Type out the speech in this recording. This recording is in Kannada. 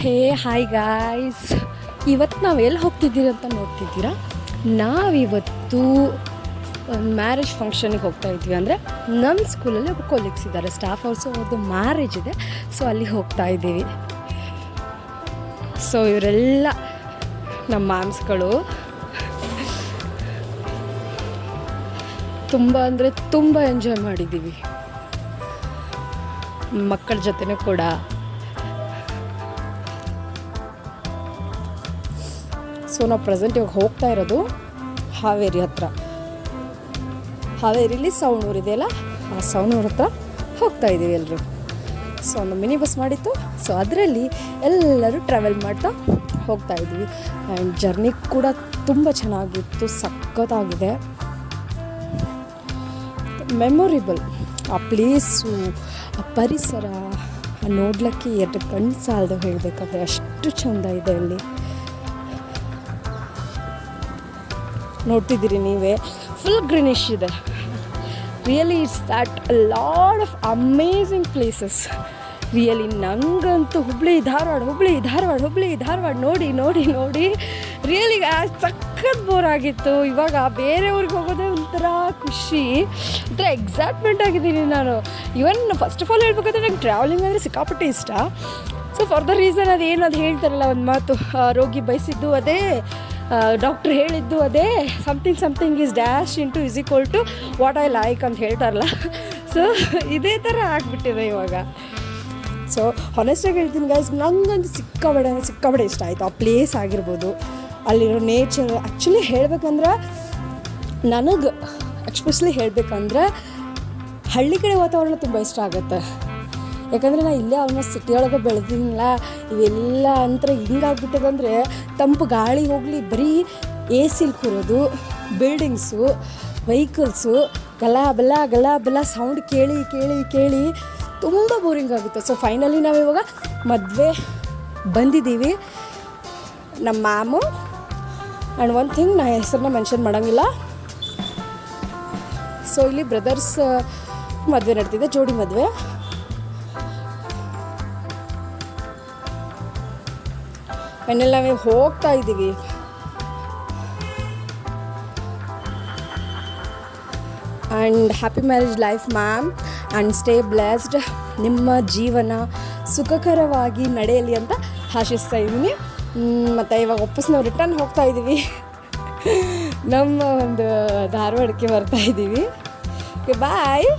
ಹೇ, ಹಾಯ್ ಗಾಯ್ಸ್ ಇವತ್ತು ನಾವು ಎಲ್ಲಿ ಹೋಗ್ತಿದ್ದೀರಿ ಅಂತ ನೋಡ್ತಿದ್ದೀರಾ ನಾವಿವತ್ತು ಮ್ಯಾರೇಜ್ ಫಂಕ್ಷನಿಗೆ ಹೋಗ್ತಾ ಇದ್ವಿ ಅಂದರೆ ನಮ್ಮ ಸ್ಕೂಲಲ್ಲಿ ಒಬ್ಬ ಕೊಲೀಗ್ಸ್ ಇದ್ದಾರೆ. ಸ್ಟಾಫ್ ಅವರ್ಸು ಅವ್ರದ್ದು ಮ್ಯಾರೇಜ್ ಇದೆ. ಸೊ ಅಲ್ಲಿ ಹೋಗ್ತಾ ಇದ್ದೀವಿ. ಸೊ ಇವರೆಲ್ಲ ನಮ್ಮ ಮ್ಯಾಮ್ಸ್ಗಳು ತುಂಬ ಅಂದರೆ ತುಂಬ ಎಂಜಾಯ್ ಮಾಡಿದ್ದೀವಿ. ಮಕ್ಕಳ ಜೊತೆನೂ ಕೂಡ. ಸೊ ನಾವು ಪ್ರೆಸೆಂಟ್ ಇವಾಗ ಹೋಗ್ತಾ ಇರೋದು ಹಾವೇರಿ ಹತ್ರ. ಹಾವೇರಿಲಿ ಸವಣೂರು ಇದೆಯಲ್ಲ ಆ ಸವಣೂರು ಹತ್ರ ಹೋಗ್ತಾ ಇದ್ದೀವಿ ಎಲ್ಲರೂ ಸೊ ಒಂದು ಮಿನಿ ಬಸ್ ಮಾಡಿತ್ತು. ಸೊ ಅದರಲ್ಲಿ ಎಲ್ಲರೂ ಟ್ರಾವೆಲ್ ಮಾಡ್ತಾ ಹೋಗ್ತಾ ಇದ್ವಿ. ಆ್ಯಂಡ್ ಜರ್ನಿ ಕೂಡ ತುಂಬ ಚೆನ್ನಾಗಿತ್ತು, ಸಖತ್ತಾಗಿದೆ. ಮೆಮೊರಿಬಲ್ ಆ ಪ್ಲೇಸು ಆ ಪರಿಸರ ನೋಡ್ಲಿಕ್ಕೆ ಎರಡು ಕಣ್ಣು ಸಾಲದು ಹೇಳಬೇಕಾದ್ರೆ ಅಷ್ಟು ಚೆಂದ ಇದೆ ಅಲ್ಲಿ. ನೋಡ್ತಿದ್ದೀರಿ ನೀವೇ. ಫುಲ್ ಗ್ರೀನಿಶ್ ಇದೆ. Really it's that lot of amazing places really ನನಗಂತೂ ಹುಬ್ಳಿ, ಧಾರವಾಡ ಹುಬ್ಳಿ ಧಾರವಾಡ ಹುಬ್ಳಿ, ಧಾರವಾಡ ನೋಡಿ ನೋಡಿ ನೋಡಿ. ರಿಯಲಿ ಸಖತ್ ಬೋರ್ ಆಗಿತ್ತು. ಇವಾಗ ಬೇರೆ ಊರಿಗೆ ಹೋಗೋದೇ ಒಂಥರ ಖುಷಿ. ಒಂಥರ ಎಕ್ಸೈಟ್ಮೆಂಟ್ ಆಗಿದ್ದೀನಿ ನಾನು. ಇವನ್ ಫಸ್ಟ್ ಆಫ್ ಆಲ್ ಹೇಳ್ಬೇಕಂದ್ರೆ ನಂಗೆ ಟ್ರಾವೆಲಿಂಗ್ ಅಂದರೆ ಸಿಕ್ಕಾಪಟ್ಟೆ ಇಷ್ಟ. ಸೊ ಫಾರ್ ದ ರೀಸನ್ ಅದೇನು ಅದು ಹೇಳ್ತಾರಲ್ಲ, ಒಂದು ಮಾತು ರೋಗಿ ಬಯಸಿದ್ದು, ಅದೇ ಡಾಕ್ಟ್ರ್ ಹೇಳಿದ್ದು ಅದೇ something something is dash into is equal to what I like ಅಂತ ಹೇಳ್ತಾರಲ್ಲ. ಸೊ ಇದೇ ಥರ ಆಗಿಬಿಟ್ಟಿದೆ ಇವಾಗ. ಸೊ ಹೊನೆಸ್ಟಾಗಿ ಹೇಳ್ತೀನಿ ಗೈಸ್ ನಂಗಂತೂ ಸಿಕ್ಕಾಬಡೆ ಸಿಕ್ಕಾಬಡೆ ಇಷ್ಟ ಆಯಿತು. ಆ ಪ್ಲೇಸ್ ಆಗಿರ್ಬೋದು, ಅಲ್ಲಿರೋ ನೇಚರ್ ಆ್ಯಕ್ಚುಲಿ ಹೇಳ್ಬೇಕಂದ್ರೆ ನನಗೆ ಎಕ್ಸ್ಪೆಷಲಿ ಹೇಳಬೇಕಂದ್ರೆ ಹಳ್ಳಿ ಕಡೆ ವಾತಾವರಣ ತುಂಬ ಇಷ್ಟ ಆಗುತ್ತೆ. ಯಾಕಂದರೆ ನಾ ಇಲ್ಲೇ ಆಲ್ಮೋಸ್ಟ್ ಸಿಟಿಯೊಳಗೆ ಒಳಗೆ ಬೆಳೆದಿನಿಲ್ಲ ಇವೆಲ್ಲ ಅಂತರ ಹಿಂಗಾಗ್ಬಿಟ್ಟದಂದರೆ ತಂಪು ಗಾಳಿ ಹೋಗಲಿ, ಬರೀ ಎ ಸಿಲ್ ಕೂರೋದು ಬಿಲ್ಡಿಂಗ್ಸು ವೆಹಿಕಲ್ಸು ಗಲ ಬಲ ಗಲ ಬಲ ಸೌಂಡ್ ಕೇಳಿ ಕೇಳಿ ಕೇಳಿ ತುಂಬ ಬೋರಿಂಗ್ ಆಗುತ್ತೆ. ಸೊ ಫೈನಲಿ ನಾವು ಇವಾಗ ಮದುವೆ ಬಂದಿದ್ದೀವಿ. ನಮ್ಮ ಮ್ಯಾಮು ಆ್ಯಂಡ್ ಒನ್ ಥಿಂಗ್ ನಾ ಹೆಸರನ್ನ ಮೆನ್ಷನ್ ಮಾಡೋಂಗಿಲ್ಲ. ಸೊ ಇಲ್ಲಿ ಬ್ರದರ್ಸ್ ಮದುವೆ ನಡ್ತಿದೆ, ಜೋಡಿ ಮದುವೆ. ಫೈನಲ್ ನಾವು ಹೋಗ್ತಾ ಇದ್ದೀವಿ. And happy marriage life ma'am and stay blessed ನಿಮ್ಮ ಜೀವನ ಸುಖಕರವಾಗಿ ನಡೆಯಲಿ ಅಂತ ಆಶಿಸ್ತಾ ಇದ್ದೀನಿ. ಮತ್ತು ಇವಾಗ ವಾಪಸ್ ನಾವು ರಿಟರ್ನ್ ಹೋಗ್ತಾ ಇದ್ದೀವಿ. ನಮ್ಮ ಒಂದು ಧಾರವಾಡಕ್ಕೆ ಬರ್ತಾ ಇದ್ದೀವಿ. ಬಾಯ್